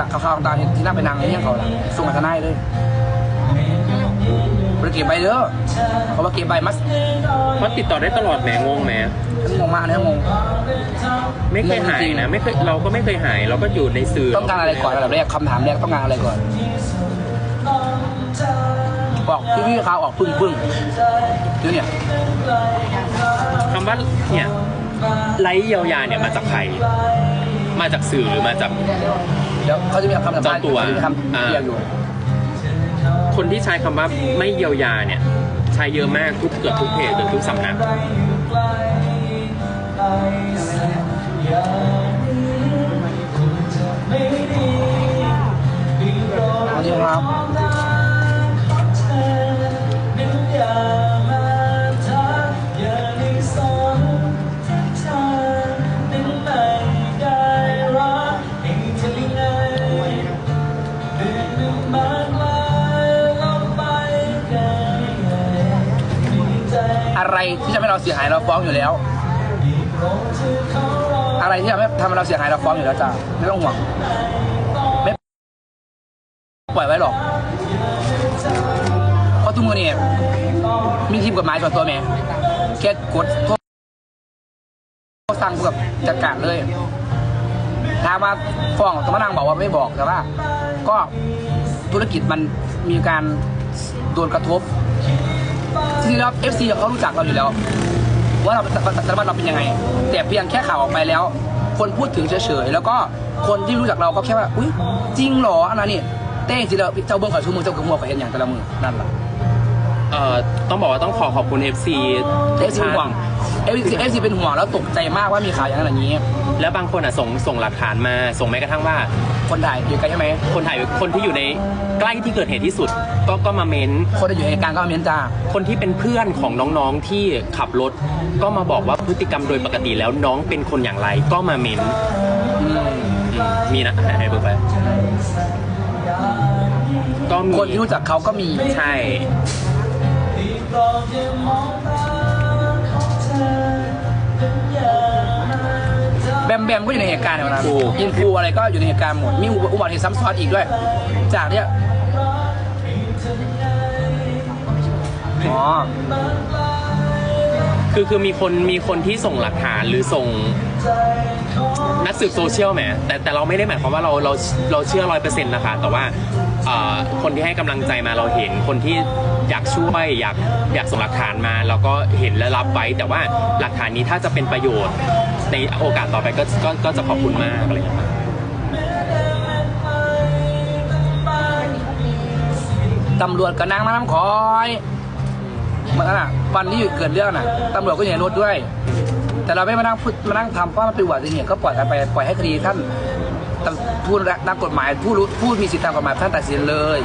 ตักข่าวๆต่างๆที่น่าไปนางเนี่ยเขาล่ะส่งมาทนายเลยบริเก็บใบเด้อเขาว่าเก็บใบมัสเพราะติดต่อได้ตลอดแหมงงแหมฉันงงมากนะงง ไม่เคยหายนะไม่เคยเราก็ไม่เคยหาย เราก็อยู่ในสื่อต้องการอะไรก่อนอันดับแรกคำถามแรกต้องการอะไรก่อนบอกพี่พี่ข่าวออกปึ้งปึ้งเดี๋ยวเนี่ยคำว่าเนี่ยไร้เยียวยาเนี่ยมาจากใคร มาจากสื่อหรือมาจาก เดี๋ยวเขาจะมีคำสัมภาษณ์เจ้าตัวจะมีคำอ่าเรียกอยู่คนที่ใช้คำว่าไม่เยียวยาเนี่ย ใช้เยอะมากทุกเกือบทุกเพจเกือบทุกสำนัก อะไรที่จะไม่เราเสียหายเราฟ้องอยู่แล้ว อะไรที่ทำให้ทำให้เราเสียหายเราฟ้องอยู่แล้วจ้าไม่ต้องห่วงไม่ปล่อยไว้หรอกเพราะทุกมือเนี่ยมีทีมกฎหมายส่วนตัวแม่แค่กดโทษสั่งกับจัดการเลยถามว่าฟ้องสมนังบอกว่าไม่บอกแต่ว่า ก็ธุรกิจมันมีการโดนกระทบ ริงๆแล้วเอฟซีเขารู้จักเราอยู่แล้ว ว่าเราสารวัตรเราเป็นยังไง แต่เพียงแค่ข่าวออกไปแล้ว คนพูดถึงเฉยๆแล้วก็คนที่รู้จักเราก็แค่ว่าอุ้ยจริงเหรออันนั้นนี่เต้จริงๆแล้วเจ้าเบิ้งขอชูมือเจ้ากระมัวไปเห็นอย่างแต่ละมือนั่นแหละเอ่อต้องบอกว่าต้องขอขอบคุณ FC เอฟซีเป็นห่วงเอฟซีเอฟซีเป็นห่วงแล้วตกใจมากว่ามีข่าวอย่างนั้นอย่างนี้ แล้วบางคนอะส่งส่งหลักฐานมาส่งแม้กระทั่งว่า คนถ่ายอยู่ไกลใช่ไหมคนถ่ายคนที่อยู่ในใกล้ที่เกิดเหตุที่สุด ก็ก็มาเม้นคนที่อยู่ในเหตุการณ์ก็มาเม้นจ้าคนที่เป็นเพื่อนของน้องๆที่ขับรถ ก็มาบอกว่าพฤติกรรมโดยปกติแล้วน้องเป็นคนอย่างไรก็มาเม้นอืมอืมมีนะให้เบิกไปก็มีคนที่รู้จักเขาก็มีใช่ มแบมก็อยู่ในเหตุการณ์ในวันนั้นถูกอินฟูอะไรก็อยู่ในเหตุการณ์หมด มีอุบัติเหตุซ้ำซ้อนอีกด้วย จากเนี้ยอ๋อ คือคือมีคนมีคนที่ส่งหลักฐานหรือส่งนักสืบโซเชียลแหมแต่แต่เราไม่ได้หมายความว่าเราเราเราเชื่อร้อยเปอร์เซ็นต์นะคะ แต่ว่าเอ่อคนที่ให้กำลังใจมาเราเห็นคนที่อยากช่วยอยากอยากส่งหลักฐานมา เราก็เห็นและรับไว้แต่ว่าหลักฐานนี้ถ้าจะเป็นประโยชน์ ในโอกาสต่อไปก็ก็ก็จะขอบคุณมากอะไรอย่างเงี้ยตำรวจก็นั่งมาน้ำคอยเหมือนกันอะวันที่เกิดเรื่องน่ะตำรวจก็อยู่ในรถด้วย แต่เราไม่มานั่งพูดมานั่งทำเพราะมันเป็นอุบัติเหตุก็ปล่อยกันไปปล่อยให้คดีท่านผู้นักกฎหมายผู้รู้ผู้มีสิทธิตามกฎหมายท่านตัดสินเลย